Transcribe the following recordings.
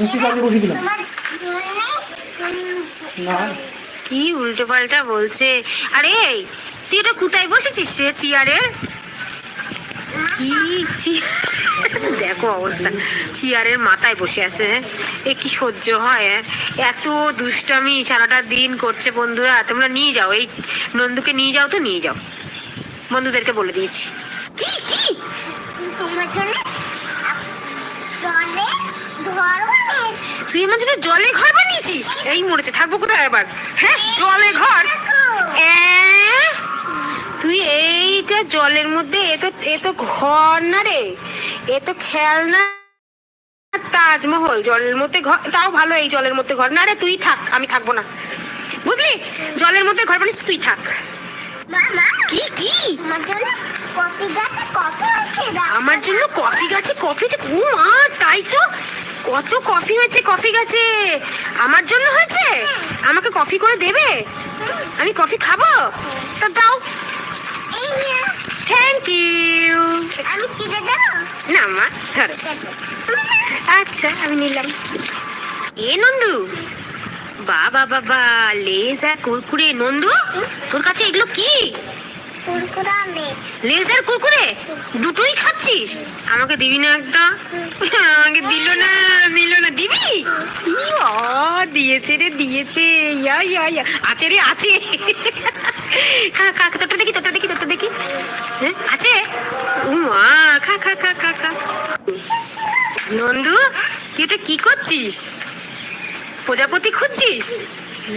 মিষ্টি বসে দিলাম না। কি উল্টো পাল্টা বলছে? আরে তুই এটা কোথায় বসেছিস রে চেয়ারের কি দেখো অবস্থা। চেয়ারের মাথায় বসে আছে? এ কি সহ্য হয় হ্যাঁ? এত দুষ্টামি সারাটা দিন করছে বন্ধুরা। তোমরা নিয়ে যাও এই নন্দুকে নিয়ে যাও তো নিয়ে যাও। বন্ধুদেরকে বলে দিয়েছি। কি কি? তোমার জন্য তুই আমার জন্য জলে ঘর বানিয়েছিস? এই মরেছে থাকব কোথায় এবার হ্যাঁ জলে ঘর। তুই এইটা জলের মধ্যে এ তো এ তো ঘর না রে। এ তো খেলনা। তাজমহল জলের মধ্যে ঘর তাও ভালো এই জলের মধ্যে ঘর। না রে তুই থাক আমি থাকব না। বুঝলি? জলের মধ্যে ঘর বানিস তুই থাক। কি কি? আমার জন্য কফি গাছে কফি যে ও মা তাই তো। কত কফি হয়েছে কফি গাছে? আমার জন্য হয়েছে? আমাকে কফি করে দেবে? আমি কফি খাব? তা দাও। থ্যাংক ইউ আমি চিড়ে দেবো? না মা ধরো। আচ্ছা আমি নিলাম। এ নন্দু। বাবা বাবা লেজ আর কুরকুরে। নন্দু তোর কাছে এগুলো কি? লেস লেজ আর কুরকুরে দুটোই খাচ্ছিস? আমাকে দিবি না একটা? আমাকে দিল না দিল না। দিবি? দিয়েছে রে, দিয়েছে। ইয়া ইয়া ইয়া। আছে রে, আছে। খা খা তোরটা দেখি তোরটা দেখি তোরটা দেখি। হ্যাঁ আছে? মা খা খা খা খা খা। নন্দু, তুই এটা কি করছিস? প্রজাপতি খুঁজছিস?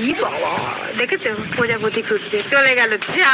ই বাবা, দেখেছ? প্রজাপতি খুঁজছে। চলে গেল, যা।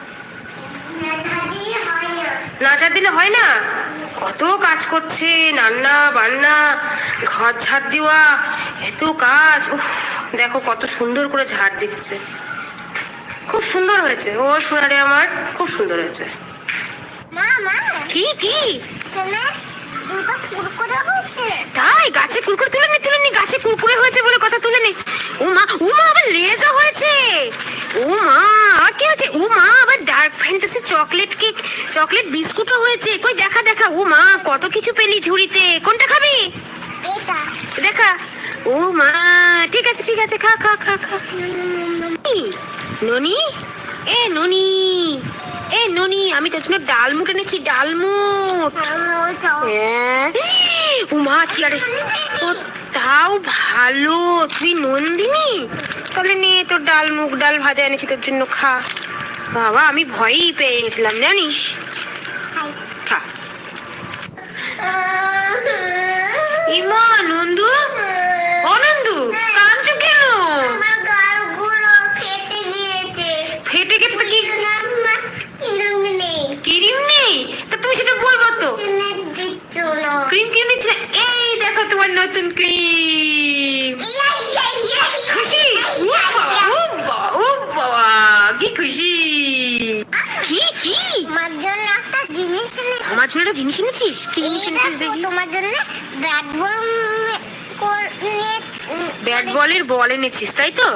দিয়ে না না ঝাড় দিলে হয় না? কত কাজ করছে রান্না বান্না ঘর ঝাড় দেওয়া এত কাজ দেখো কত সুন্দর করে ঝাড় দিচ্ছে। খুব সুন্দর হয়েছে ও সোনারে আমার খুব সুন্দর হয়েছে। কি কি? তাই গাছে কুকুর তুলে নি তুলে নি গাছে কুকুরে হয়েছে বলে কথা তুলে নি ও মা ও মা আবার লেজা হয়েছে ও মা আর কি হয়েছে ও মা আবার dark fantasy chocolate cake chocolate বিস্কুটও হয়েছে কই দেখা দেখা ও মা কত কিছু পেলি ঝুড়িতে? কোনটা খাবি? দেখা। ও মা ঠিক আছে ঠিক আছে খা খা খা খা? ননি? এ ননি। এ ননি আমি তোর জন্য ডালমুট এনেছি ডালমুট হ্যাঁ। উমা চেয়ারে। ও তাও ভালো। তুই নন্দিনী? তাহলে নে তোর ডাল মুগ ডাল ভাজা এনেছি তোর জন্য খা। বাবা আমি ভয়ই পেয়ে গেছিলাম জানিস খা ইমা নন্দু? ও একটা জিনিস এনেছিস কি জিনিস এই এনেছিস দেখো, দেখি তোমার জন্য ব্যাট বল ব্যাট বলের বল এনেছিস তাই তো?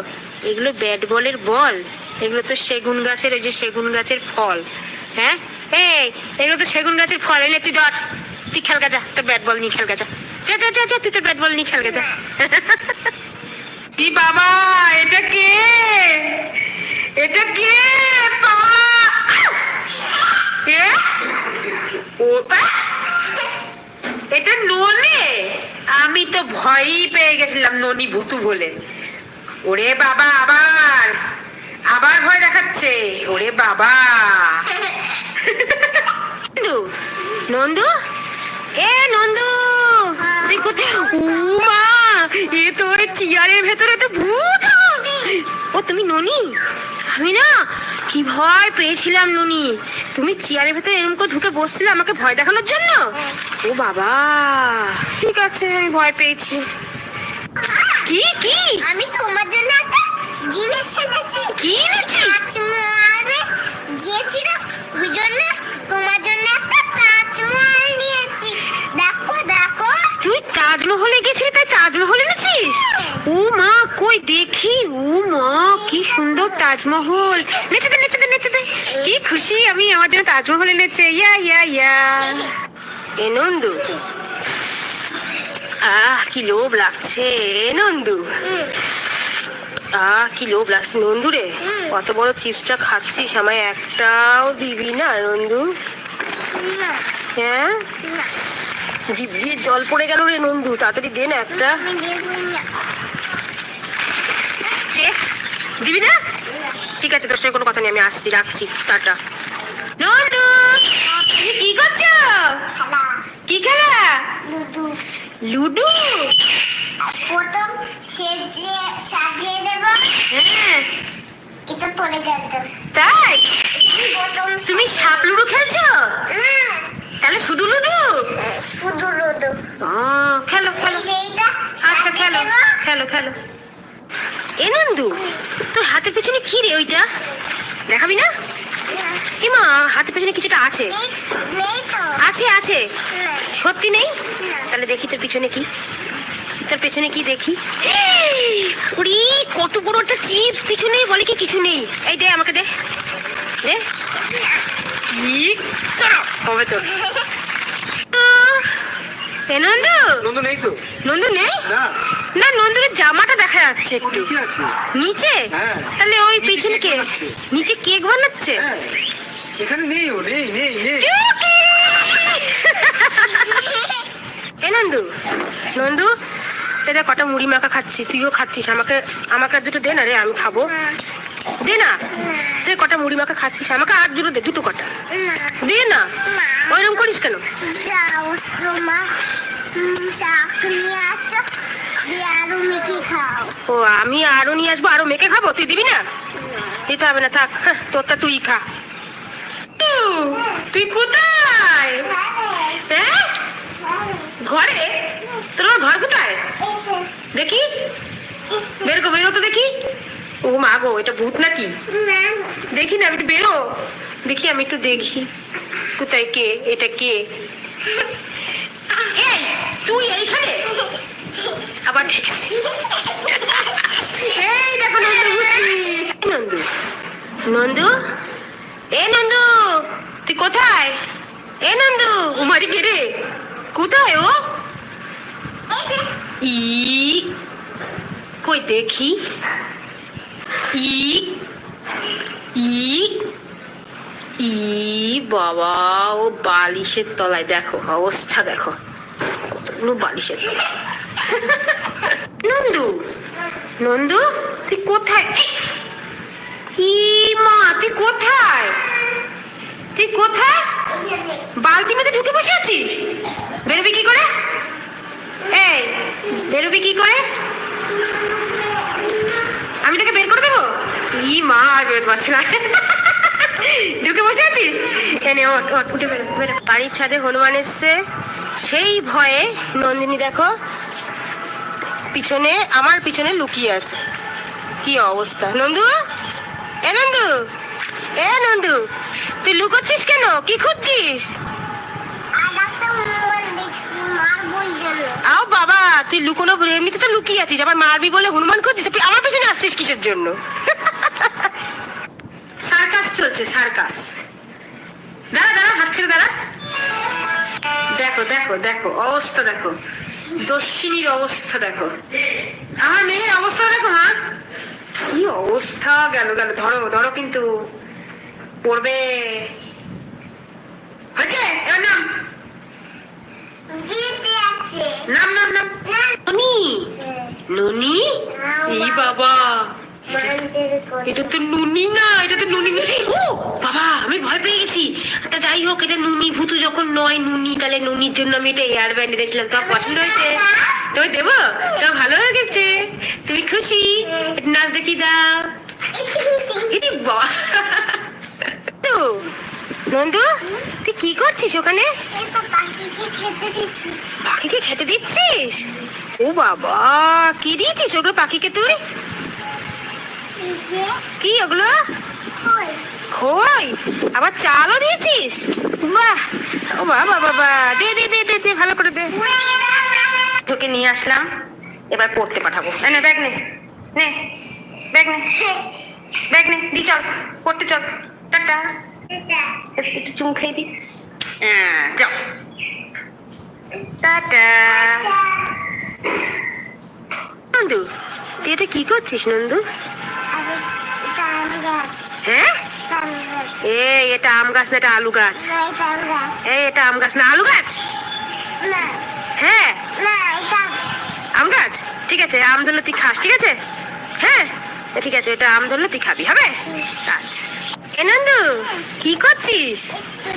এগুলো ব্যাট বলের বল। এগুলো তো সেগুন গাছের ওই যে সেগুন গাছের ফল। হ্যাঁ? এই এগুলো তো সেগুন গাছের ফল। এনে তুই ধর। তুই খেল গা যা তোর ব্যাট বল নিয়ে খেল গা যা যা যা তুই তোর ব্যাট বল নিয়ে খেল গা যা কি বাবা এটা কে? পেয়ে গেছিলাম ননি ভুতু বলে। ওরে বাবা, আবার! আবার ভয় দেখাচ্ছে। ওরে বাবা! নন্দু নন্দু? এ নন্দু! তুই কোথায়? মা এ তোর চেয়ারের ভেতরে তো ভূত! ও, তুমি ননি? আমি না কি ভয় পেয়েছিলাম ননি। তুমি চেয়ারের ভেতরে এরকম করে ঢুকে বসছিলে আমাকে ভয় দেখানোর জন্য? ও বাবা, ঠিক আছে, আমি ভয় পেয়েছি। কি কি? আমি তোমার জন্য একটা জিনিস এনেছি। কি এনেছিস? তাজমহলে গিয়েছিলাম ওই জন্য তোমার জন্য একটা তাজমহল নিয়েছি। দেখো দেখো। তুই তাজমহলে গেছিলি তাই তাজমহল এনেছিস? ও মা কই দেখি? ও মা কি সুন্দর তাজমহল। নেচে দে নেচে দে নেচে দে। কি খুশি আমি আমার জন্য তাজমহল এনেছে। ইয়া ইয়া ইয়া। এ নন্দু আহ, কি লোভ লাগছে নন্দু? আহ, কি লোভ লাগছে নন্দু রে? কত বড় চিপসটা খাচ্ছিস? আমায় একটাও দিবি না নন্দু? হ্যাঁ? জিভ দিয়ে জল পড়ে গেল রে নন্দু, তাড়াতাড়ি দে না একটা। দিবি না? ঠিক আছে, তোর সঙ্গে কোনো কথা নেই, আমি আসছি, রাখছি, টাটা নন্দু তুমি কি করছ খেলা, কি খেলা লুডু। লুডু প্রথম সেজে সাজিয়ে দেবো হ্যাঁ পরে যাবে। তাই? তুমি সাপ লুডু খেলছো? তাহলে শুধু লুডু? শুধু লুডু। ও খেলো খেলো। আচ্ছা খেলো খেলো খেলো। এ নন্দু তোর হাতের পেছনে কি রে ওইটা? দেখাবি না? এমা হাতের পেছনে কিছুটা আছে। আছে আছে। সত্যি নেই? তাহলে দেখি তোর পিছনে কি। তোর পেছনে কি দেখি। উড়ি কত বড় একটা চিপস পিছনে বলে কি কিছু নেই? এই দে আমাকে দে। দে। কি চলো হবে তোর এ নন্দু? নন্দু নেই তো। নন্দু নেই? না। না নন্দুরের জামাটা দেখা যাচ্ছে একটু। নিচে আছে। নিচে? হ্যাঁ। তাহলে ওই পিছনে কে। নিচে কেক বানাচ্ছে? হ্যাঁ। এখানে নেই ও নেই নেই নেই। এ নন্দু নন্দু এটা কটা মুড়ি মাখা খাচ্ছি তুইও খাচ্ছিস আমাকে আমাকে আর দুটো দে না রে আমি খাব। দে না। তুই কটা মুড়ি মাখা খাচ্ছিস আমাকে আর দুটো দে দুটো কটা। দে না। ওইরকম করিস কেন? ও আমি আরও নিয়ে আসব আরও মেখে খাব তুই দিবি না? দিতে হবে না থাক হ্যাঁ, তোরটা তুই খা। তুই কোথায়? হ্যাঁ? ঘরে? তোর ঘর কোথায়? দেখি? বের বেরো তো দেখি। ও মা গো এটা ভূত নাকি? দেখি না আমি একটু বেরো। দেখি আমি একটু দেখি। কোথায় কে? এটা কে? এই তুই এইখানে? আবার এই দেখো নন্দু। নন্দু। নন্দু? এ নন্দু তুই কোথায়? এ নন্দু। উমারি কে রে কোথায় ও? ই, কই দেখি? ই ই ই, বাবা, ও বালিশের তলায় দেখো, অবস্থা দেখো। কতগুলো বালিশের। নন্দু নন্দু, তুই কোথায়? ই, মা, তুই কোথায়? তুই কোথায়? বালতি মধ্যে ঢুকে বসে আছিস? বেরোবি কি করে? এই বেরোবি কি করে? আমি তোকে বের করে দেবো? ই মা, আর বেরোতে পারছি না। ঢুকে বসে আছিস? এনে ওঠ ওঠ, উঠে বেরো বেরো বাড়ির ছাদে হনুমান এসছে। সেই ভয়ে, নন্দিনী দেখো, পিছনে, আমার পিছনে লুকিয়ে আছে। কি অবস্থা? নন্দু? এ নন্দু? এ নন্দু, তুই লুকোচ্ছিস কেন? কি খুঁজছিস আর একটা মোবাইল দেখছি মারবই জন্য আও বাবা, তুই লুকোনো এমনিতে তো লুকিয়ে আছিস, আবার মারবি বলে হনুমান খুঁজছিস তুই আমার পেছনে আসছিস কিসের জন্য? সার্কাস চলছে, সার্কাস। দাঁড়া দাঁড়া দাঁড়া। দেখো দেখো দেখো, অবস্থা দেখো। দস্যিনীর অবস্থা দেখো। আমার মেয়ের অবস্থা দেখো হ্যাঁ? কি অবস্থা গেল গেল, ধরো ধরো কিন্তু। পড়বে। হয়েছে? এবার নাম। নাম নাম নাম। ননি। ননি? এই বাবা। এটা তো নুনি না এটা তো নুনি। ও বাবা আমি ভয় পেয়ে গেছি। তা যাই হোক এটা নুনি ভূতু যখন নয় নুনি তাহলে নুনির জন্য আমি এটা এয়ার ব্যান্ড এনেছিলাম তোমার পছন্দ হয়েছে? তুমি দেবো? তো ভালো হয়ে গেছে তুমি খুশি? একটু নাচ দেখি দাও। বাবা তো নন্দু তুই কি করছিস ওখানে? খেতে দিচ্ছি। পাখিকে খেতে দিচ্ছিস? ও বাবা কি দিয়েছিস ওগুলো পাখিকে তুই? কি ওগুলো? খই। আবার চালও দিয়েছিস? বাহ! ও বাবা বাবা। দে দে দে দে দে ভালো করে দে। তোকে নিয়ে আসলাম এবার পড়তে পাঠাবো। নে ব্যাগ নে। নে ব্যাগ নে। ব্যাগ নে দি চল পড়তে চল। টাটা। একটু চুম খেয়ে দি। হ্যাঁ যাও। টাটা। নন্দু তুই এটা কি করছিস নন্দু? এটা আম গাছ। হ্যাঁ? এই এটা আম গাছ না এটা আলু গাছ? এটা আম গাছ। এই এটা আম গাছ না আলু গাছ? হ্যাঁ? আম। গাছ? ঠিক আছে আম ধরলে তুই খাস ঠিক আছে? হ্যাঁ? ঠিক আছে এটা আম ধরলে তুই খাবি হবে? আচ্ছা এ নন্দু কি করছিস?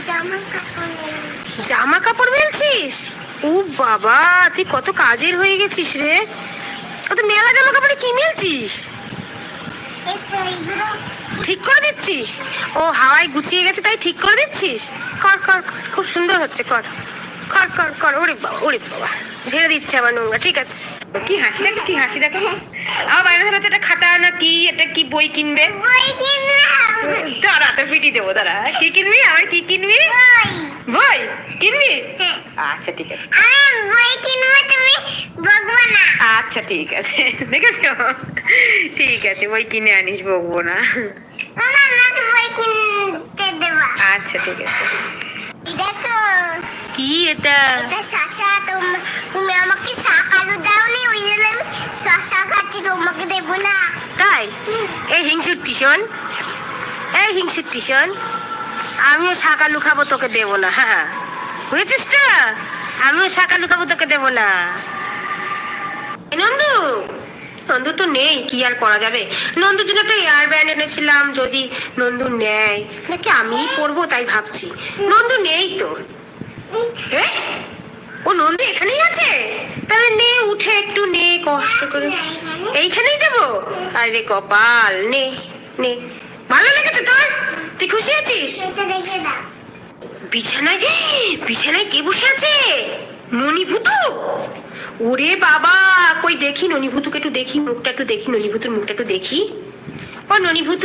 জামা কাপড় নিলাম। জামা কাপড় মেলছিস? ও বাবা তুই কত কাজের হয়ে গেছিস রে? কত মেলা জামা কাপড়ে কি মেলছিস? তো ঠিক করে দিচ্ছিস? ও হাওয়ায় গুছিয়ে গেছে তাই ঠিক করে দিচ্ছিস? কর কর খুব সুন্দর হচ্ছে কর। কর কর কর ওরে বাবা ওরে বাবা ঝেড়ে দিচ্ছে আবার নোংরা ঠিক আছে। কি হাসি দেখো কি হাসি দেখো। আমার বাইরে ধরে এটা খাতা না কি এটা কি বই কিনবে? দাঁড়া তো পিটি দেবো দাঁড়া কি কিনবি? আবার কি কিনবি বই বই কিনবি হ্যাঁ আচ্ছা ঠিক আছে। আমি বই কিনবো তুমি? বকবো না। আচ্ছা ঠিক আছে। দেখেছ? ঠিক আছে বই কিনে আনিস বকবো না। মামা আমাকে বই কিনতে দেবা। আচ্ছা ঠিক আছে। দেখো কি এটা? এটা শশা তুমি আমাকে শাক আলু দাওনি ওই জন্য আমি শশা খাচ্ছি তোমাকে দেবো না। তাই? এই হিংসুর টিশন। এই হিংসুর টিশন। আমিও শাক আলু খাব তোকে দেবো না হ্যাঁ বুঝেছিস তো? আমিও শাক আলু খাব তোকে দেবো না। নন্দু! নন্দু তো নেই, কি আর করা যাবে? নন্দুর জন্য একটা এয়ার ব্যান্ড এনেছিলাম, যদি নন্দু নেয়। নাকি আমিই পরবো, তাই ভাবছি। নন্দু নেই তো? ও নন্দু এখানেই আছে? তাহলে নে, উঠে একটু নে, কষ্ট করে। এইখানেই দেবো? আরে কপাল, নে নে। ভালো লেগেছে তোর? তুই খুশি আছিস? বিছানায় বিছানায় কে বসে আছে? ননিভূতু? ওরে বাবা, কই দেখি ননিভূতুকে একটু দেখি, মুখটা একটু দেখি, ননিভূতুর মুখটা একটু দেখি। ও ননিভূতু